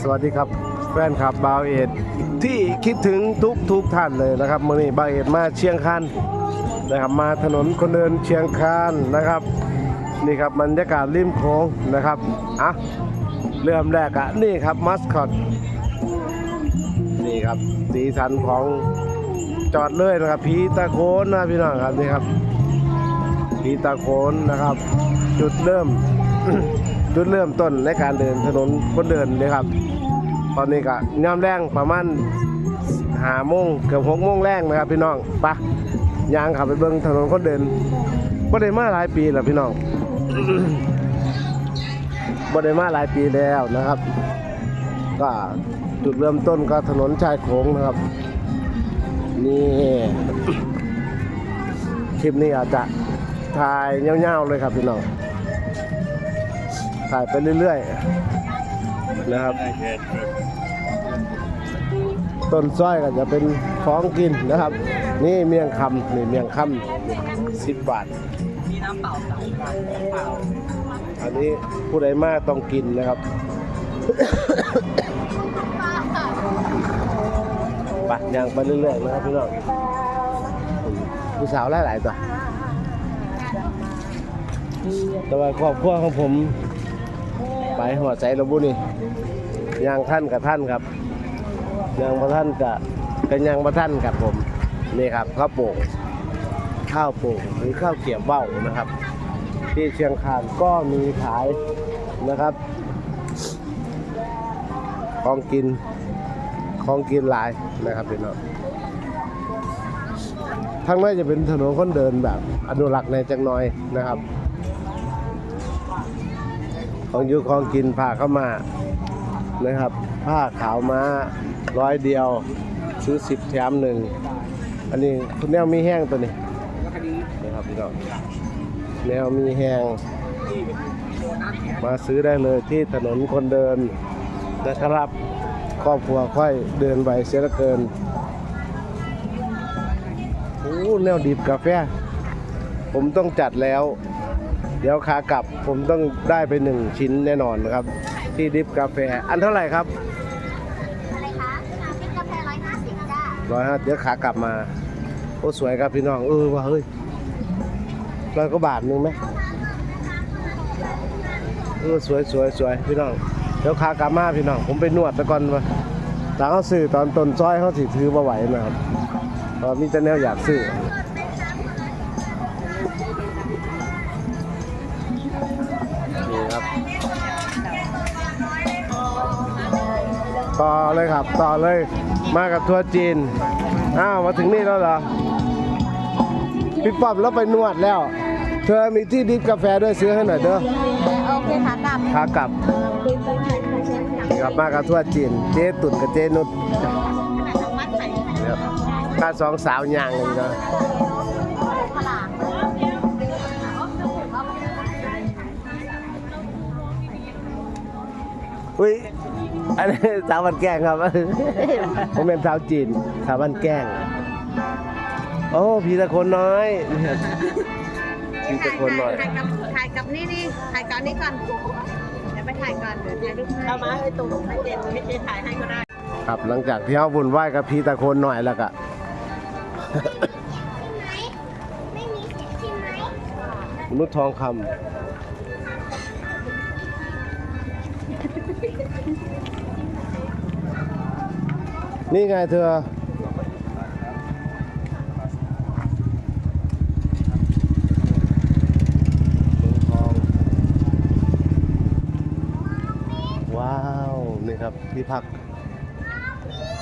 สวัสดีครับแฟนคลับบาวเอ็ดที่คิดถึงทุกทุกท่านเลยนะครับมื่อนี้บาวเอ็ดมาเชียงคานนะครับมาถนนคนเดินเชียงคานนะครับนี่ครับบรรยากาศริมโค้งนะครับอะเริ่มแรกอะนี่ครับมัสคอตนี่ครับสีสันของจอดเลยนะครับผีตะโขนนะพี่น้องครับนี่ครับผีตะโขนนะครับ จุดเริ่ม จุดเริ่มต้นในการเดินถนนคนเดินเลยครับ ตอนนี้ก็ย่ำแรงประมาณหาโมงเกือบหกโมงแรงนะครับพี่น้องปะยางขับไปเบิ้งถนนคนเดินบ่ได้มาหลายปีแล้วพี่น้องบ่ได้มาหลายปีแล้วนะครับ ก็จุดเริ่มต้นก็ถนนชายโขงนะครับ นี่คลิปนี้อาจจะถ่ายเงาวๆเลยครับพี่น้อง ถ่ายไปเรื่อยๆนะครับ ต้นส้อยก็จะเป็นของกินนะครับ นี่เมียงคำนี่เมียงคำสิบบาทมีน้ำเปล่าสามน้ำเปล่าอันนี้ผู้ใดมากต้องกินนะครับไปย่างไปเรื่อยๆนะครับพี่น้องผู้สาวหลายๆตัวแต่ว่าครอบครัวของผม ไปหัวใจระบุนี่ย่างท่านกับท่านครับย่างพระท่านกับกันย่างพระท่านกับผมนี่ครับข้าวโป่งข้าวโป่งหรือข้าวเกี๊ยวเบ้านะครับ ที่เชียงคานก็มีขายนะครับของกินของกินหลายนะครับพี่น้องทั้งนั้นจะเป็นถนนคนเดินแบบอนุรักษ์ในจังน้อยนะครับ ของอยูของกินพาเข้ามานะครับ ผ้าขาวม้าร้อยเดียว ซื้อสิบแถมหนึ่งอันนี้คุณแนวมีแห้งตัวนี้นะครับพี่น้องแนวมีแหงมาซื้อได้เลยที่ถนนคนเดินนะครับครอบครัวค่อยเดินไปเสียเหลือเกินโอ้แนวดิบกาแฟ ผมต้องจัดแล้ว เดี๋ยวขากลับผมต้องได้ไปหนึ่งชิ้นแน่นอนนะครับ ที่ดิบกาแฟอันเท่าไหร่ครับอะไรคะเป็นกาแฟร้อยห้าสิบจ้าร้อยห้าเดี๋ยวขากลับมาโอ้สวยครับพี่น้องเออว่าเฮ้ยร้อยก็บาทหนึงไหมเออสวยสวยสวยพี่น้องเดี๋ยวขากลับมาพี่น้องผมไปนวดตะก่อนวะตาเขาซื้อตอนต้นซอยเขาสิถือมาไหวนะครับเพราะมีแต่แนวอยากซื้อ อเลยครับ ต่อเลย มากับทัวร์จีน อ้าว มาถึงนี่แล้วเหรอ พี่ป๊อปแล้วไปนวดแล้ว เธอมีที่ดิฟกาแฟด้วยซื้อให้หน่อยเด้อโอเคค่ะกลับขากลับกลับมากับทัวร์จีน เจ๊ตุ่นกับเจ๊นุชมัดใส่ครับข้าสองสาวยางเลยนะขลาง อุ้ยอันนี้สาววันแกล้งครับผมเป็นสาวจีนสาววันแกล้ง โอ้พีตะคนน้อยพีตะคนน้อยถ่ายกับถ่ายกับนี่นี่ถ่ายกับนี่ก่อนเดี๋ยวไปถ่ายก่อนเดี๋ยวถ่ายรูปให้เอามาให้ตรงให้เจนให้เจนถ่ายให้ก็ได้ ครับหลังจากที่เขาบุญไหว้กับพีตะโคนหน่อยแล้วก็ไม่มีเสียงชิมไหมมนุษย์ทองคำ นี่ไงเธอ ว้าว นี่ครับที่พัก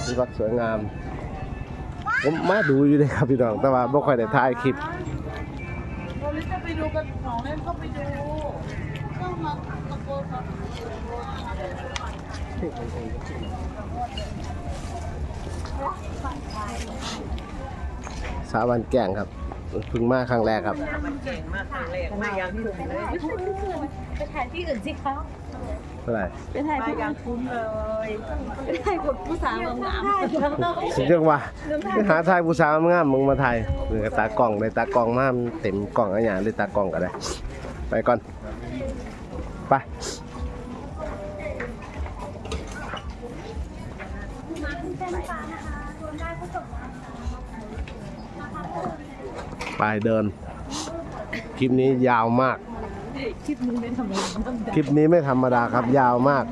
ที่พักสวยงาม ผมมาดูอยู่เลยครับพี่น้อง แต่ว่าไม่ค่อยได้ถ่ายคลิปเราลิจะไปดูกันของเล่นก็ไปดูต้องมาตะโกนก่อน สาวันแก่งครับเพิ่งมาครั้งแรกครับ มันเก่งมากครั้งแรกมายังคุ้นเลยไปถ่ายที่อื่นสิคะเท่าไหร่ไปถ่ายมาที่ยังคุ้นเลยไปถ่ายกับผู้สาวงามสิจังว่าหาทายผู้สาวงามมึงมาถ่ายหรือตากล้องเลยตากล้องมามันเต็มกล้องอะไรอย่างหรือตากล้องก็ได้ ไปก่อน ไป เดิน คลิปนี้ยาวมาก คลิปนี้ไม่ธรรมดาคลิปนี้ไม่ธรรมดาครับ ยาวมาก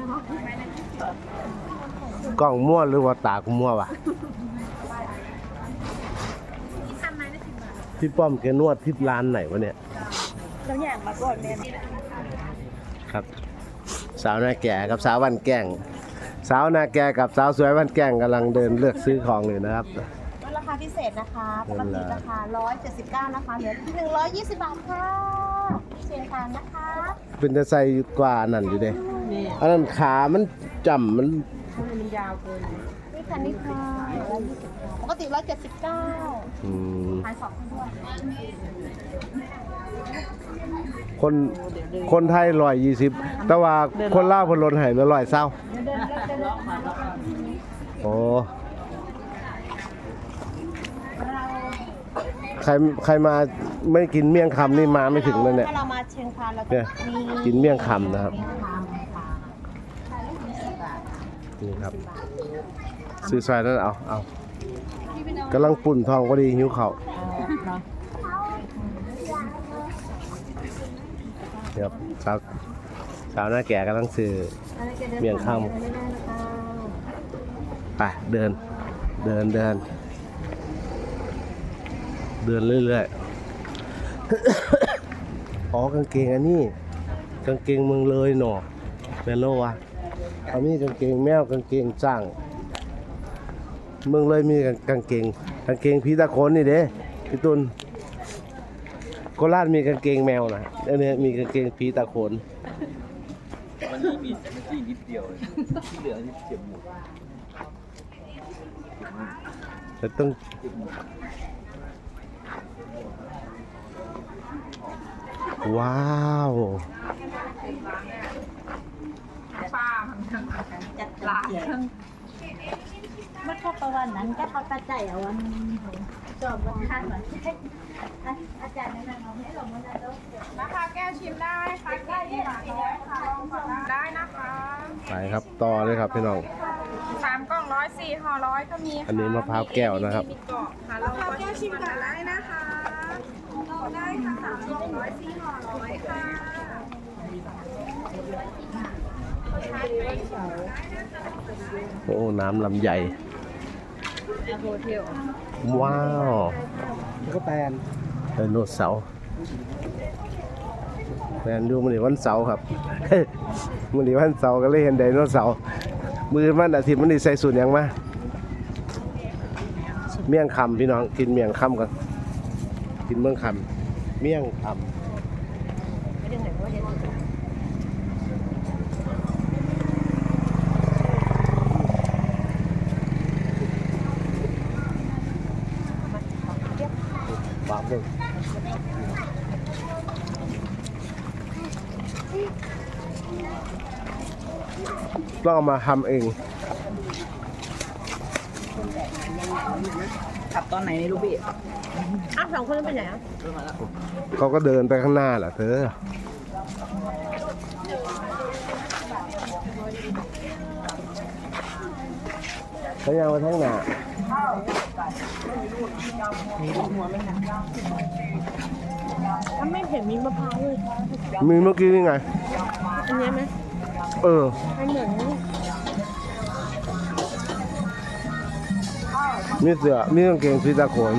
กล้องมั่วหรือว่าตากูมั่ววะพี่ป้อมแกนวดที่ร้านไหนวะเนี่ยเราอยากมาก่อนเนี่ยครับ สาวนาแก่กับสาววันแก่ง สาวนาแก่กับสาวสวยวันแก่งกำลังเดินเลือกซื้อของเลยนะครับราคา พิเศษนะคะปนั่กนแหติละราคา179นะคะเหลือที่120 บาทค่ะเชียงคานนะคะเป็นจะใส่กว่านั่นอยู่เด้นี่อันนั้นขามันจำมันมันยาวเกินนี่ค่ะนี่ค่ะ120ปกติ179อืมขายสองคนด้วยคนคนไทยร้อยยี่สิบแต่ว่าคนลาวเพนลนให้เหลือร้อยเศร้าโอ้ ใครใครมาไม่กินเมี่ยงคำนี่มาไม่ถึงเลยเนี่ยถ้าเรามาเชียงคานเราเนี่จะยมีกินเมี่ยงคำนะครับเมี่ยงคำค่ะนี่ครับ ซื้อซอยนั้นเอาเอากำลังปุ่นทองพอดีหิวเขาวเดี๋ยวสาวสาวหน้าแก่กำลังซื้อเมี่ยงคำไปเดิน เดินเดิน เดินเรื่อยๆ อ๋อกางเกงอันนี้ กางเกงเมืองเลยหนอแมนโลวะเขามีกางเกงแมวกางเกงจ้าง เมืองเลยมีกางเกง กางเกงพีตะโคนนี่เด้พี่ตุนโคราชมีกางเกงแมวนะอันนี้มีกางเกงพีตะโคนมันนี่มีแต่มันที่นิดเดียวเลยที่เหลือนี่เจ็บหมดแต่ต้อง ว้าวจัดลาเมื่อเข้าประวันนั้นก็เขาตัดใจเอาวันจอบวันข้างเหมือนอาจารย์แนะนำเราให้ลงมาแล้วนะคะแก้วชิมได้ค่ะได้ค่ะลองก่อนได้นะคะไปครับต่อเลยครับพี่น้องสามกล่องร้อยสี่ห่อร้อยก็มีค่ะอันนี้มะพร้าวแก้วนะครับมีเกาะค่ะมะพร้าวแก้วชิมก่อนได้นะคะ ได้ค่ะสามกล่อร้อยสี่ห่อร้อยค่ะโอ้น้ำลำใหญ่ว้าวก็แตนไดโนเสาร์แตนดูมันนี่วันเสาร์ครับมันนี่วันเสาร์ก็เลยเห็นไดโนเสาร์มือมันอาทิตย์มันนี่ใส่สูตรยังมาเมี่ยงคำพี่น้องกินเมี่ยงคำกัน กินเมืองคำเมี่ยงคำฝากเลยต้องเอามาทำเอง ขับตอนไหนนี่ลูกพี่อ้าวสองคนนั้นไปไหนอะเขาก็เดินไปข้างหน้าแหละเธอเขายังมาทั้งหน้าถ้าไม่เห็นมีมะพร้าวเลยมีเมื่อกี้นี่ไง อันนี้ไหมเออ อันเหมือน มีเสือมีกางเกงพีตาโขน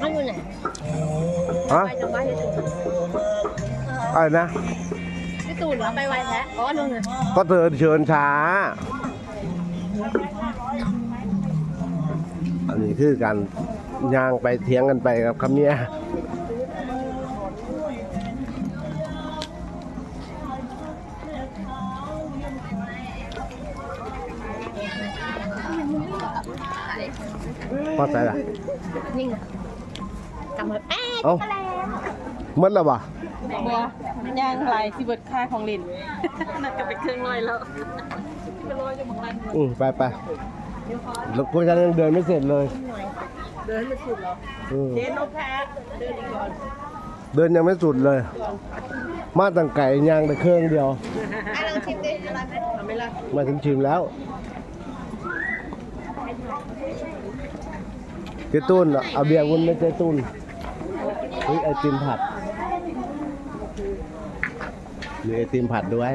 อันอยู่ไหนฮะไปจังหวัดที่ตูนอะไรนะ ที่ตูนเหรอไปไวแท้อ๋อนู่นน่ะก็เธอเชิญช้า อันนี้คือการย่างไปเถียงกันไปกับคำเมีย พอใจละนิ่งอะกำมือแอ๊ะเอ้าหมดแล้วบ่บัวย่างลายที่เบิดค่าของเล่นน่าจะไปครึ่งร้อยแล้วไปร้อยจะบอกอะไรอืมไปไปแล้วพวกฉันยังเดินไม่เสร็จเลย เดินไม่สุดหรออืมเดินนกแพ้เดินอีกก่อนเดินยังไม่สุดเลย มาตั้งไก่ย่างแต่เครื่องเดียวอะลองชิมดิอร่อยไหมเอาไหม่ละมาถึงชิมแล้ว เจตุ้นเอาเบียร์วุ้นไม่เจตุ้นเฮ้ยไอติมผัดมีไอติมผัดด้วย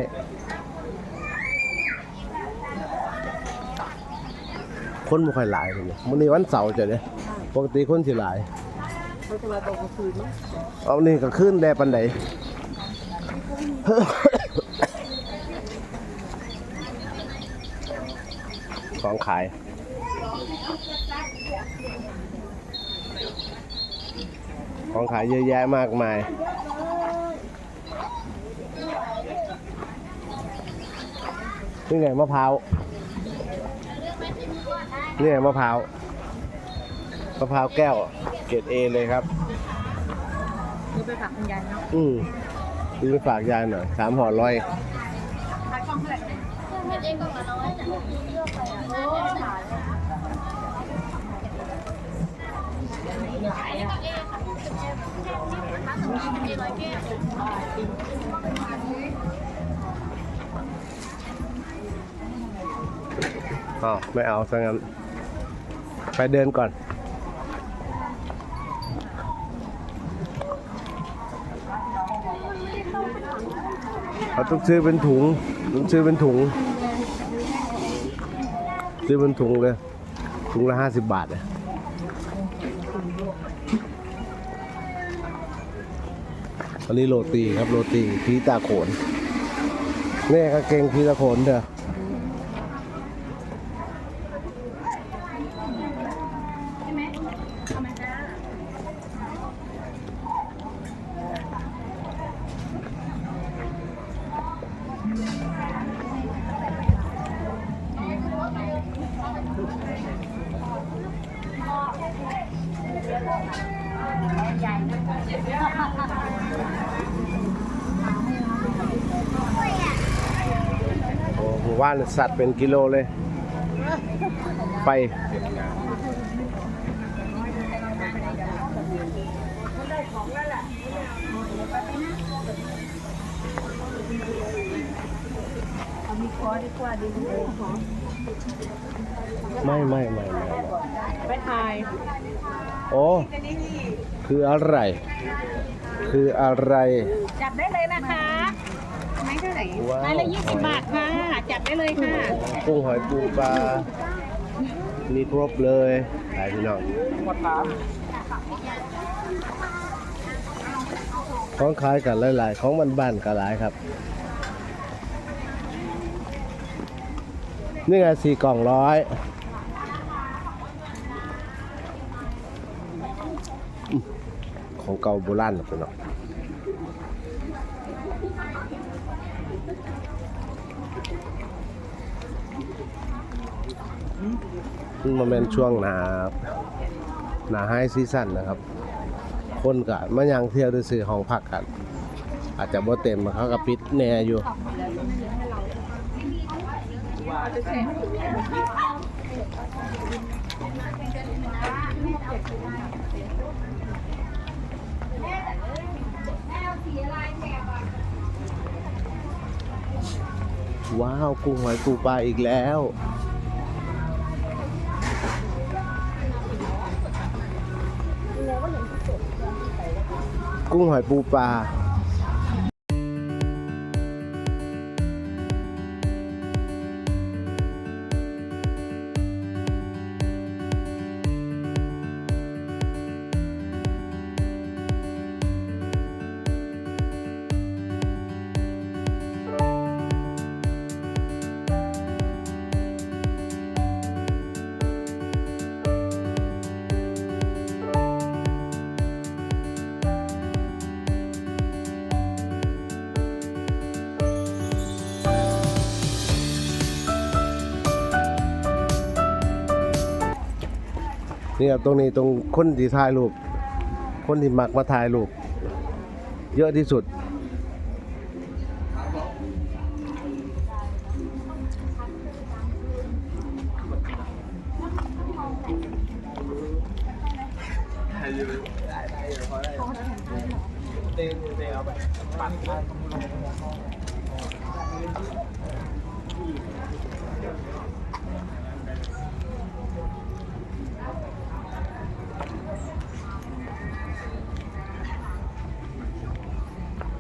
คนไม่ค่อยหลายเลยเนี่ยวันนี้วันเสาร์จะเนี่ยปกติคนสิหลายเขาจะมาตกกลางคืนมั้งเอานี่ก็ขึ้นแดปันไดของขาย ของขายเยอะแยะมากมาย นี่ไงมะพร้าว นี่ไงมะพร้าว มะพร้าวแก้ว เกรดเอเลยครับนี่ไปฝากคุณยายเนาะ อืมซื้อไปฝากยายหน่อยสามห่อร้อยขายกล้องเท่าไหร่เนี่ยอ๋ อ๋อไม่เอาซะงั้น ไปเดินก่อนเราต้องซื้อเป็นถุงต้องซื้อเป็นถุง ซื้อเป็นถุงเลย ถุงละห้าสิบบาทเลย อันนี้โรตีครับโรตีพีตาโขนนี่กางเกงพีตาโขนเถอะานสัตว์เป็นกิโลเลย ไป ไม่ไม่ไม่ไม่ไปถ่ายโอ้คืออะไร คืออะไร จับได้เลยนะคะ ไม้เท่าไหร่ว้าวไม้ละยี่สิบบาทค่ะ จับได้เลยค่ะ กุ้งหอยปูปลา มีครบเลยขายพี่น้องของขายกันหลาย ๆ ของบ้านๆกันหลายครับ นี่ไงสี่กล่องร้อยอืมของเก่าโบราณนะพี่น้อง มันเป็นช่วงหนาหนาไฮซีซั่นนะครับ คนกะมายังเที่ยวด้วยซื้อของพักกัน อาจจะบ่เต็มเขาก็ปิดแน่อยู่ว้าว กุ้งหอยปูปลาอีกแล้ว กุ้งหอยปูปลา นี่ครับตรงนี้ตรงคนที่ถ่ายรูปคนที่มักมาถ่ายรูปเยอะที่สุด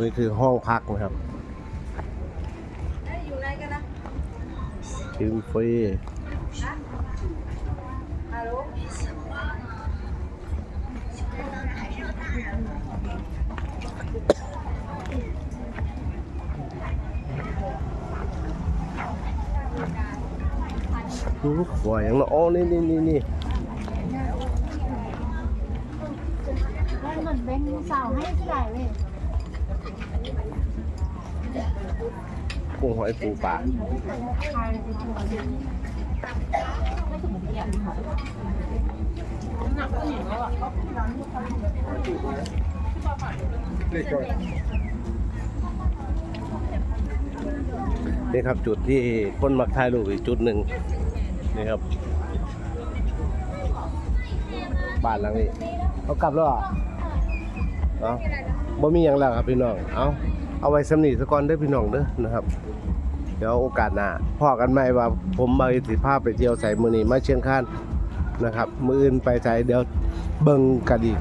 นี่คือห้องพักนะครับอยู่ไหนกันนะกินฟรีฮัลโหลอืมสวยอย่างเนาะอ๋อนี่นี่นี่นี่ได้เหมือนแบงค์สาวให้ที่ไหนเลย กุ้งหอยปูปลานี่ครับจุดที่คนมักถ่ายรูปอีกจุดหนึ่งนี่ครับบ้านหลังนี้เขากลับแล้วเหรอเอาบ่มีอย่างแล้วครับพี่น้อง เอา เอาไว้สำนีสกอนเด้อพี่น้องเด้อนะครับ เดี๋ยวโอกาสหน้าพอกันใหม่ว่าผมบาสิภาพไปเที่ยวใส่มือนี้มาเชียงคานนะครับ มืออื่นไปใส่เดี๋ยวเบิ่งกันอีก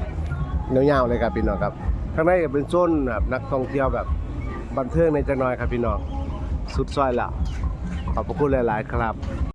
ยาวๆเลยครับพี่น้องครับข้างในก็เป็นโซนแบบนักท่องเที่ยวแบบบันเทิงในจังน้อยครับพี่น้องสุดซอยละขอบพระคุณหลาย ๆ ครับ